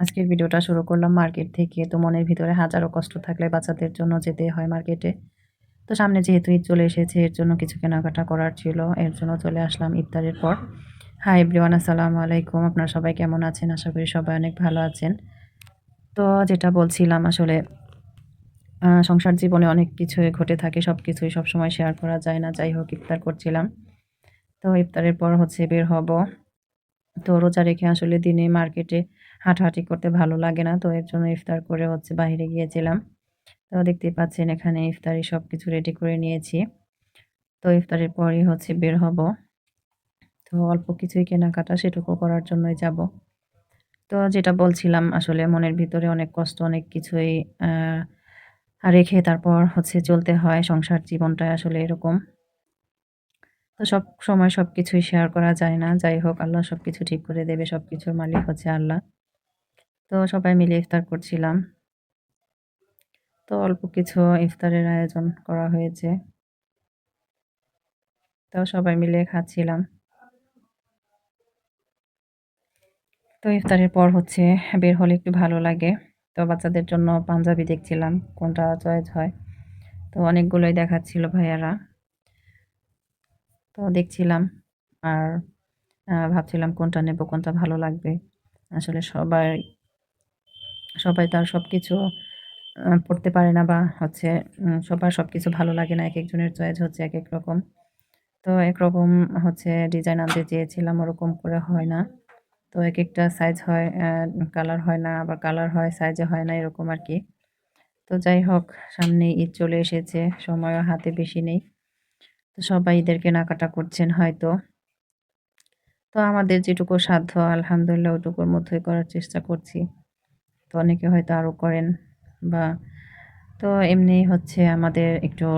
আজকের ভিডিওটা শুরু করলাম মার্কেট থেকে। তো মনের ভিতরে হাজারো কষ্ট থাকলে বাচ্চাদের জন্য যেতে হয় মার্কেটে। তো সামনে যেহেতু ঈদ চলে এসেছে, এর জন্য কিছু কেনাকাটা করার ছিল। এর জন্য চলে আসলাম ইফতারের পর। হাই এভরিওয়ান আসসালামু আলাইকুম। আপনারা সবাই কেমন আছেন? আশা করি সবাই অনেক ভালো আছেন। তো যেটা বলছিলাম আসলে সংসার জীবনে অনেক কিছুই ঘটে থাকে সব কিছুই সবসময় শেয়ার করা যায় না। যাই হোক, ইফতার করছিলাম। তো ইফতারের পর হচ্ছে বের হব। তো রোজা রেখে আসলে দিনে মার্কেটে হাঁটাহাঁটি করতে ভালো লাগে না। তো এর জন্য ইফতার করে হচ্ছে বাইরে গিয়েছিলাম। তো দেখতেই পাচ্ছেন এখানে ইফতারি সব কিছু রেডি করে নিয়েছি। তো ইফতারের পরই হচ্ছে বের হব। তো অল্প কিছুই কেনাকাটা সেটুকু করার জন্যই যাব। তো যেটা বলছিলাম, আসলে মনের ভিতরে অনেক কষ্ট, অনেক কিছুই রেখে তারপর হচ্ছে চলতে হয়। সংসার জীবনটা আসলে এরকম। তো সব সময় সব কিছুই শেয়ার করা যায় না। যাই হোক, আল্লাহ সব কিছু ঠিক করে দেবে সব কিছুর মালিক হচ্ছে আল্লাহ। তো সবাই মিলে ইফতার করছিলাম। তো অল্প কিছু ইফতারের আয়োজন করা হয়েছে। তো সবাই মিলে খাচ্ছিলাম। তো ইফতারের পর হচ্ছে বের হলে একটু ভালো লাগে। তো বাচ্চাদের জন্য পাঞ্জাবি দেখছিলাম, কোনটা চয়েস হয়। তো অনেকগুলোই দেখাচ্ছিল ভাইয়ারা। তো দেখছিলাম। আর ভাবছিলাম কোনটা নেব, কোনটা ভালো লাগবে। আসলে সবাই সবাই তার সব কিছু পড়তে পারে না বা হচ্ছে সবার সব কিছু ভালো লাগে না এক একজনের চয়েস হচ্ছে এক এক রকম। তো একরকম হচ্ছে ডিজাইন আনতে চেয়েছিলাম, ওরকম করে হয় না। তো এক একটা সাইজ হয় কালার হয় না, আবার কালার হয় সাইজে হয় না, এরকম আর কি। তো যাই হোক সামনে ঈদ চলে এসেছে, সময়ও হাতে বেশি নেই। তো সবাই ঈদের কেনাকাটা করছেন হয়তো। তো আমাদের যেটুকু সাধ্য, আলহামদুলিল্লাহ ওটুকুর মধ্যেই করার চেষ্টা করছি। তো অনেকে হয়তো আরও করেন বা তো এমনি হচ্ছে আমাদের একটু,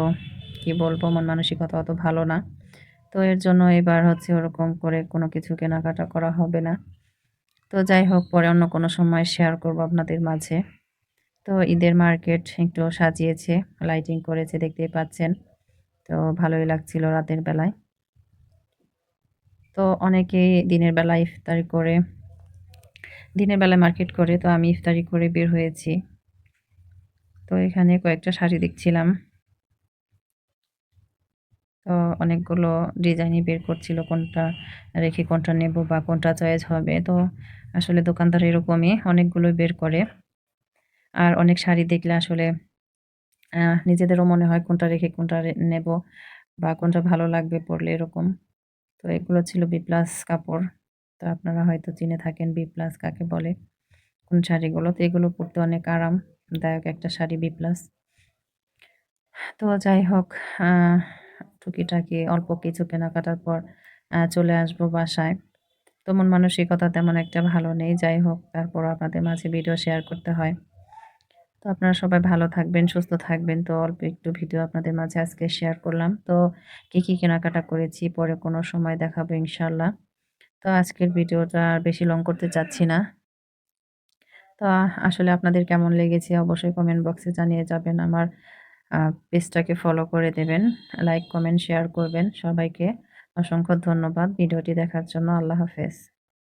কি বলব, মন মানসিকতা অত ভালো না। তো এর জন্য এবার হচ্ছে ওরকম করে কোনো কিছু কেনাকাটা করা হবে না। তো যাই হোক, পরে অন্য কোনো সময় শেয়ার করব আপনাদের মাঝে। তো ঈদের মার্কেট একটু সাজিয়েছে লাইটিং করেছে, দেখতেই পাচ্ছেন। তো ভালোই লাগছিল রাতের বেলায়। তো অনেকেই দিনের বেলা ইফতারি করে, দিনের বেলায় মার্কেট করে, তো আমি ইফতারি করে বের হয়েছি। তো এখানে কয়েকটা শাড়ি দেখছিলাম। তো অনেকগুলো ডিজাইনই বের করছিল, কোনটা রেখে কোনটা নেব বা কোনটা চয়েস হবে। তো আসলে দোকানদার এরকমই অনেকগুলো বের করে। আর অনেক শাড়ি দেখলে আসলে নিজেদেরও মনে হয় কোনটা রেখে কোনটা নেব বা কোনটা ভালো লাগবে পরলে এরকম। তো এগুলো ছিল বি প্লাস কাপড়। তো আপনারা হয়তো চিনে থাকেন বি প্লাস কাকে বলে। কোন শাড়িগুলো? তো এগুলো পরতে অনেক আরামদায়ক একটা শাড়ি বি প্লাস। তো যাই হোক টুকিটাকি অল্প কিছু কেনাকাটার পর চলে আসব বাসায়। তো মন মানসিকতা তেমন একটা ভালো নেই। যাই হোক তারপর আপনাদের মাঝে ভিডিও শেয়ার করতে হয়। তো আপনারা সবাই ভালো থাকবেন, সুস্থ থাকবেন। তো অল্প একটু ভিডিও আপনাদের মাঝে আজকে শেয়ার করলাম। তো কী কী কেনাকাটা করেছি পরে কোনো সময় দেখাবো ইনশাল্লাহ তো আজকের ভিডিওটা আর বেশি লং করতে চাচ্ছি না। তো আসলে আপনাদের কেমন লেগেছে অবশ্যই কমেন্ট বক্সে জানিয়ে যাবেন। আমার পেজটাকে ফলো করে দেবেন লাইক কমেন্ট শেয়ার করবেন সবাইকে। অসংখ্য ধন্যবাদ। ভিডিওটি দেখার জন্য আল্লাহ হাফেজ।